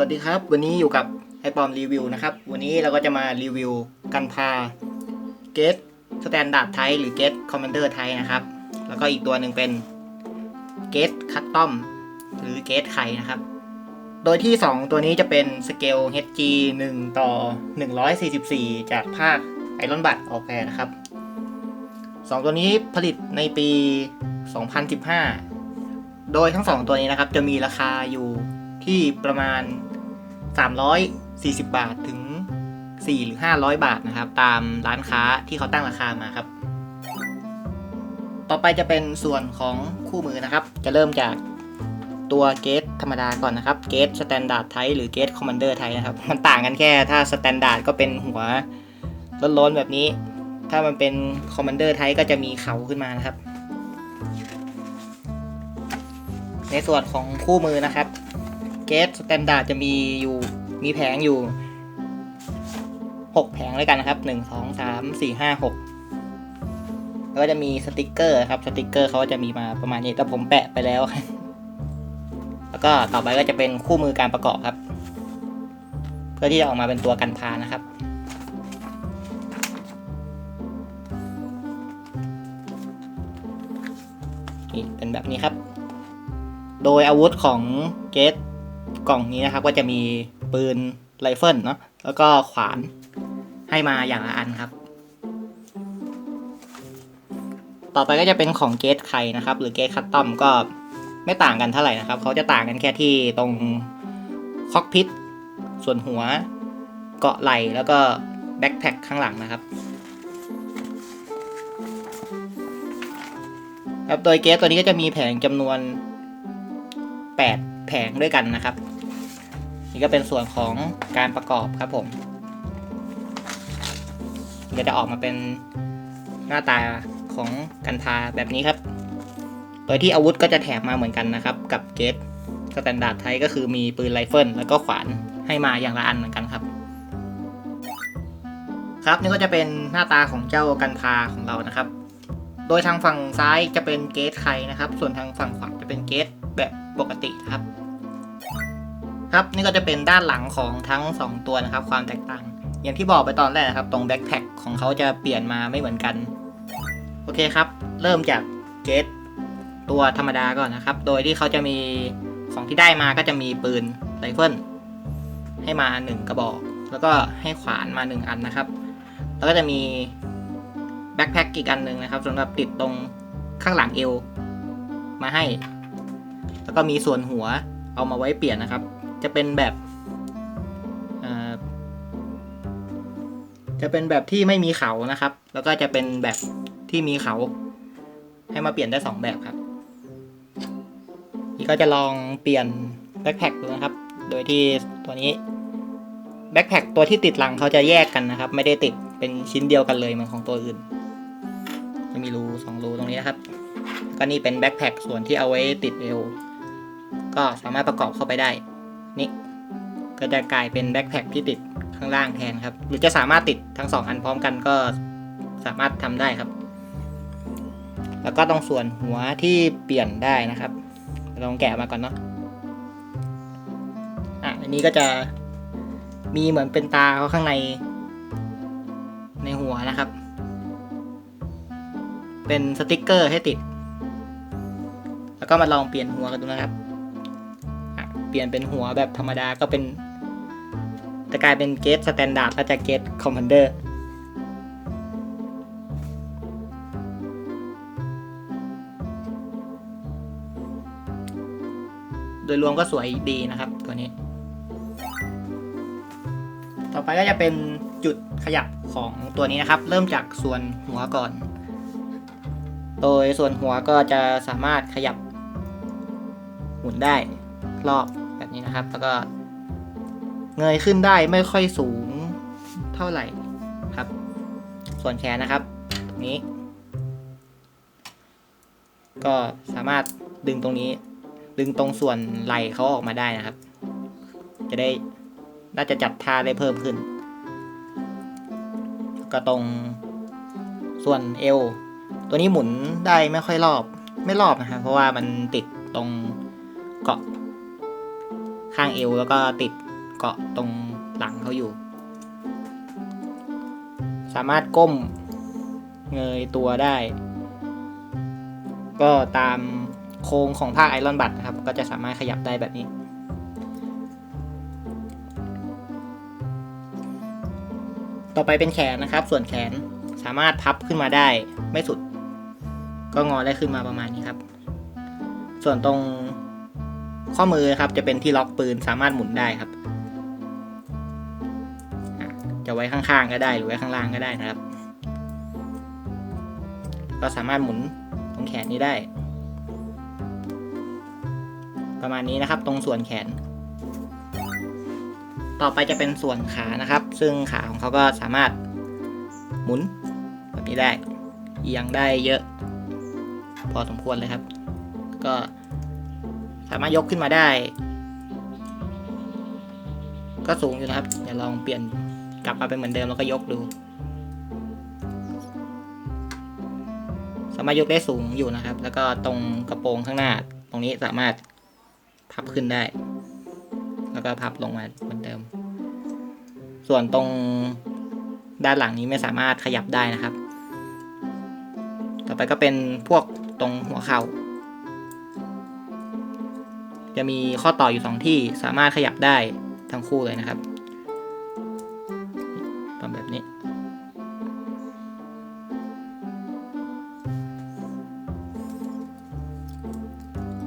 วัสดีครับ วันนี้อยู่กับไอปอมรีวิวนะครับ วันนี้เราก็จะมารีวิวกันพาเกตสแตนดาร์ดไทหรือเกตคอมมานเดอร์ไทนะครับ แล้วก็อีกตัวหนึ่งเป็นเกตคัตตอมหรือเกตไข่นะครับ โดยที่ 2 ตัวนี้จะเป็นสเกล HG 1 ต่อ 144 จากภาคไอรอนบัตออกแพรนะครับ 2 ตัวนี้ผลิตในปี 2015 โดยทั้ง 2 ตัวนี้นะครับจะมีราคาอยู่ ที่ประมาณ 340 บาทถึง 4 หรือ 500 บาทนะครับ ตามร้านค้าที่เขาตั้งราคามาครับ ต่อไปจะเป็นส่วนของคู่มือนะครับ จะเริ่มจากตัวเกตธรรมดาก่อนนะครับ เกตสแตนดาร์ดไทหรือเกตคอมมานเดอร์ไทนะครับ มันต่างกันแค่ถ้าสแตนดาร์ดก็เป็นหัวล้นๆแบบนี้ ถ้ามันเป็นคอมมานเดอร์ไทก็จะมีเขาขึ้นมานะครับ ในส่วนของคู่มือนะครับ เกตสแตนดาร์ดจะมีอยู่มีแผงอยู่ 6 แผงด้วยกันนะครับ 1 2 3 4 5 6 แล้วก็จะมีสติกเกอร์ครับสติกเกอร์เขาจะมีมาประมาณนี้แต่ผมแปะไปแล้วแล้วก็ต่อไปก็จะเป็นคู่มือการประกอบครับ เพื่อที่จะออกมาเป็นตัวกันพานะครับนี่เป็นแบบนี้ครับ โดยอาวุธของเกต กล่องนี้นะครับก็จะมีปืนไรเฟิลเนาะแล้วก็ขวานให้มาอย่างละอันครับ ต่อไปก็จะเป็นของเกตไข่นะครับ หรือเกตคัตตอมก็ไม่ต่างกันเท่าไหร่นะครับ เขาจะต่างกันแค่ที่ตรงคอกพิทส่วนหัวเกาะไหล่แล้วก็แบ็คแพ็คข้างหลังนะครับครับโดยเกสตัวนี้ก็จะมีแผงจำนวน 8 แผงด้วยกันนะครับ นี่ก็เป็นส่วนของการประกอบครับผมก็จะออกมาเป็นหน้าตาของกันพาแบบนี้ครับ โดยที่อาวุธก็จะแถมมาเหมือนกันนะครับ กับเกสสแตนดาร์ดไทยก็คือมีปืนไรเฟิลแล้วก็ขวานให้มาอย่างละอันเหมือนกันครับ ครับนี่ก็จะเป็นหน้าตาของเจ้ากันพาของเรานะครับ โดยทางฝั่งซ้ายจะเป็นเกตไข่นะครับ ส่วนทางฝั่งขวาจะเป็นเกตแบบปกติครับ ครับนี่ก็จะเป็นด้านหลังของทั้ง 2 ตัวนะครับ ความแตกต่าง อย่างที่บอกไปตอนแรกนะครับ ตรงแบ็คแพ็คของเขาจะเปลี่ยนมาไม่เหมือนกัน โอเคครับ เริ่มจากเกตตัวธรรมดาก่อนนะครับ โดยที่เขาจะมีของที่ได้มาก็จะมีปืนไรเฟิลให้มา 1 กระบอก แล้วก็ให้ขวานมา 1 อันนะครับ แล้วก็จะมีแบ็คแพ็คอีกอันหนึ่งนะครับสำหรับติดตรงข้างหลังเอวมาให้ แล้วก็มีส่วนหัวเอามาไว้เปลี่ยนนะครับ จะเป็นแบบจะเป็นแบบที่ไม่มีเขานะครับ แล้วก็จะเป็นแบบที่มีเขา ให้มาเปลี่ยนได้สองแบบครับ นี่ก็จะลองเปลี่ยนแบ็คแพคดูนะครับ โดยที่ตัวนี้แบ็คแพคตัวที่ติดหลังเขาจะแยกกันนะครับ ไม่ได้ติดเป็นชิ้นเดียวกันเลยเหมือนของตัวอื่น จะมีรูสองรูตรงนี้นะครับ ก็นี่เป็นแบ็คแพคส่วนที่เอาไว้ติดเอว ก็สามารถประกอบเข้าไปได้ นี่ก็จะกลายเป็นแบ็คแพ็คที่ติดข้างล่างแทนครับ หรือจะสามารถติดทั้งสองอันพร้อมกันก็สามารถทำได้ครับ แล้วก็ตรงส่วนหัวที่เปลี่ยนได้นะครับลองแกะมาก่อนเนาะอะอันนี้ก็จะมีเหมือนเป็นตาเขาข้างใน ในหัวนะครับ เป็นสติกเกอร์ให้ติด แล้วก็มาลองเปลี่ยนหัวกันดูนะครับ เปลี่ยนเป็นหัวแบบธรรมดาก็เป็นจะกลายเป็นเกตสแตนดาร์ดแล้วจะเกตคอมมานเดอร์โดยรวมก็สวยดีนะครับตัวนี้ ต่อไปก็จะเป็นจุดขยับของตัวนี้นะครับ เริ่มจากส่วนหัวก่อน โดยส่วนหัวก็จะสามารถขยับหมุนได้รอบ นะครับ แล้วก็เงยขึ้นได้ไม่ค่อยสูงเท่าไหร่ครับ ส่วนแขนนะครับตรงนี้ ก็สามารถดึงตรงนี้ ดึงตรงส่วนไหล่เขาออกมาได้นะครับ จะได้น่าจะจัดท่าได้เพิ่มขึ้น ก็ตรงส่วนเอวตัวนี้หมุนได้ไม่ค่อยรอบ ไม่รอบนะครับ เพราะว่ามันติดตรงเกาะ ข้างเอวแล้วก็ติดเกาะตรงหลังเขาอยู่ สามารถก้มเงยตัวได้ ก็ตามโครงของภาคไอรอนบัตนะครับ ก็จะสามารถขยับได้แบบนี้ ต่อไปเป็นแขนนะครับ ส่วนแขนสามารถพับขึ้นมาได้ไม่สุด ก็งอได้ขึ้นมาประมาณนี้ครับ ส่วนตรง ข้อมือครับจะเป็นที่ล็อกปืนสามารถหมุนได้ครับ จะไว้ข้างๆก็ได้หรือไว้ข้างล่างก็ได้นะครับ ก็สามารถหมุนตรงแขนนี้ได้ ประมาณนี้นะครับตรงส่วนแขน ต่อไปจะเป็นส่วนขานะครับ ซึ่งขาของเขาก็สามารถหมุนแบบนี้ได้เอียงได้เยอะ พอสมควรเลยครับ ก็ สามารถยกขึ้นมาได้ ก็สูงอยู่นะครับ เดี๋ยวลองเปลี่ยนกลับมาเป็นเหมือนเดิมแล้วก็ยกดู สามารถยกได้สูงอยู่นะครับ แล้วก็ตรงกระโปรงข้างหน้า ตรงนี้สามารถพับขึ้นได้ แล้วก็พับลงมาเหมือนเดิม ส่วนตรงด้านหลังนี้ไม่สามารถขยับได้นะครับ ต่อไปก็เป็นพวกตรงหัวเข่า จะมีข้อต่ออยู่สองที่สามารถขยับได้ทั้งคู่เลยนะครับทำแบบนี้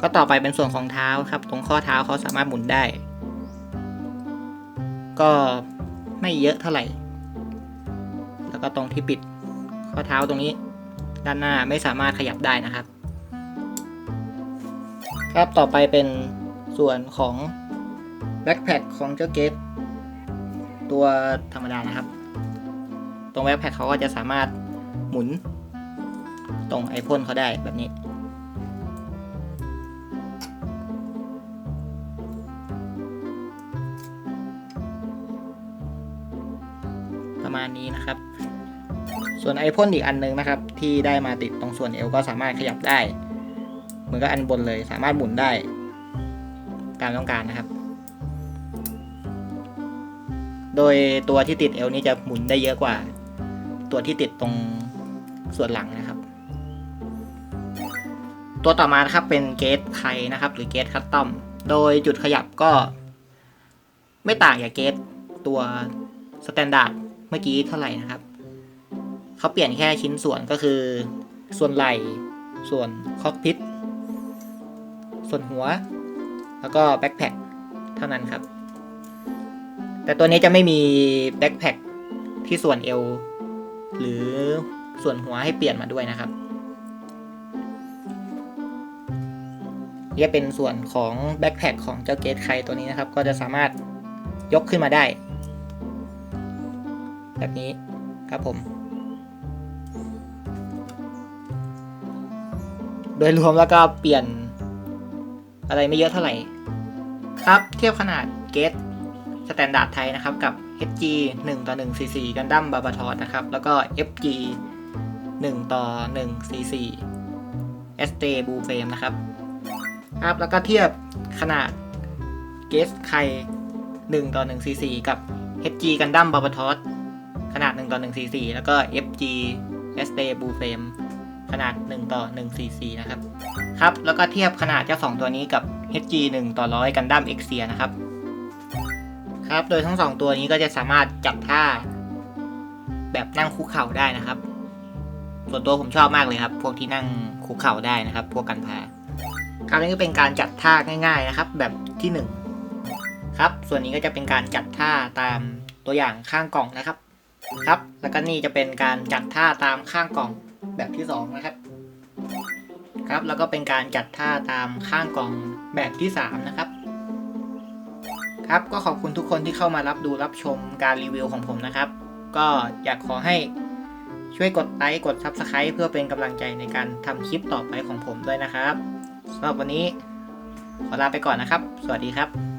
ก็ต่อไปเป็นส่วนของเท้าครับ ตรงข้อเท้าเขาสามารถหมุนได้ ก็ไม่เยอะเท่าไหร่ แล้วก็ตรงที่ปิดข้อเท้าตรงนี้ ด้านหน้าไม่สามารถขยับได้นะครับ ครับต่อไปเป็นส่วนของแบ็คแพคของเจ้าเกตตัวธรรมดานะครับ ตรงแบ็คแพคเขาก็จะสามารถหมุนตรงไอพ่นเขาได้แบบนี้ ประมาณนี้นะครับ ส่วนไอพ่นอีกอันนึงนะครับ ที่ได้มาติดตรงส่วนเอวก็สามารถขยับได้ เหมือนกับอันบนเลยสามารถหมุนได้ ตามต้องการนะครับ โดยตัวที่ติดเอวนี้จะหมุนได้เยอะกว่า ตัวที่ติดตรงส่วนหลังนะครับ ตัวต่อมานะครับเป็นเกตไคนะครับ หรือเกตคัตตอมโดยจุดขยับก็ ไม่ต่างจากเกตตัวสแตนดาร์ดเมื่อกี้เท่าไหร่นะครับเขาเปลี่ยนแค่ชิ้นส่วนก็คือ ส่วนไหล่ส่วนคอกพิท ส่วนหัว แล้วก็แบ็คแพคเท่านั้นครับ แต่ตัวนี้จะไม่มีแบ็คแพคที่ส่วนเอวหรือส่วนหัวให้เปลี่ยนมาด้วยนะครับนี่เป็นส่วนของแบ็คแพคของเจ้าเกตไคตัวนี้นะครับ ก็จะสามารถยกขึ้นมาได้ แบบนี้ครับผม โดยรวมแล้วก็เปลี่ยน อะไรไม่เยอะเท่าไหร่ ครับ เทียบขนาดเกตสแตนดาร์ดไทยนะครับกับ HG 1 ต่อ1 4 4กันดั้มบาบาทอสนะครับ แล้วก็ FG 1 ต่อ1 4 4 ST บูเฟมนะครับ ครับ แล้วก็เทียบขนาดเกสไค1ต่อ1 4 4กับ HG กันดั้มบาบาทอสขนาด 1 ต่อ1 4 4แล้วก็ FG ST บูเฟม ขนาด 1 ต่อ 1 4 4 นะครับ ครับ แล้วก็เทียบขนาดเจ้าสองตัวนี้กับ HG 1 ต่อ 100 กันดั้มเอ็กเซียนะครับ ครับ โดยทั้งสองตัวนี้ก็จะสามารถจับท่า แบบนั่งคุกเข่าได้นะครับ ส่วนตัวผมชอบมากเลยครับ พวกที่นั่งคุกเข่าได้นะครับ พวกกันพา ครับนี่ก็เป็นการจัดท่าง่าย ๆนะครับ แบบที่หนึ่งครับ ส่วนนี้ก็จะเป็นการจัดท่าตามตัวอย่างข้างกล่องนะครับ ครับ แล้วก็นี่จะเป็นการจัดท่าตามข้างกล่อง แบบที่สองนะครับ ครับแล้วก็เป็นการจัดท่าตามข้างกล่องแบบที่สามนะครับ ครับก็ขอบคุณทุกคนที่เข้ามารับดูรับชมการรีวิวของผมนะครับ ก็อยากขอให้ช่วยกดไลค์กด Subscribe เพื่อเป็นกำลังใจในการทำคลิปต่อไปของผมด้วยนะครับสำหรับวันนี้ขอลาไปก่อนนะครับ สวัสดีครับ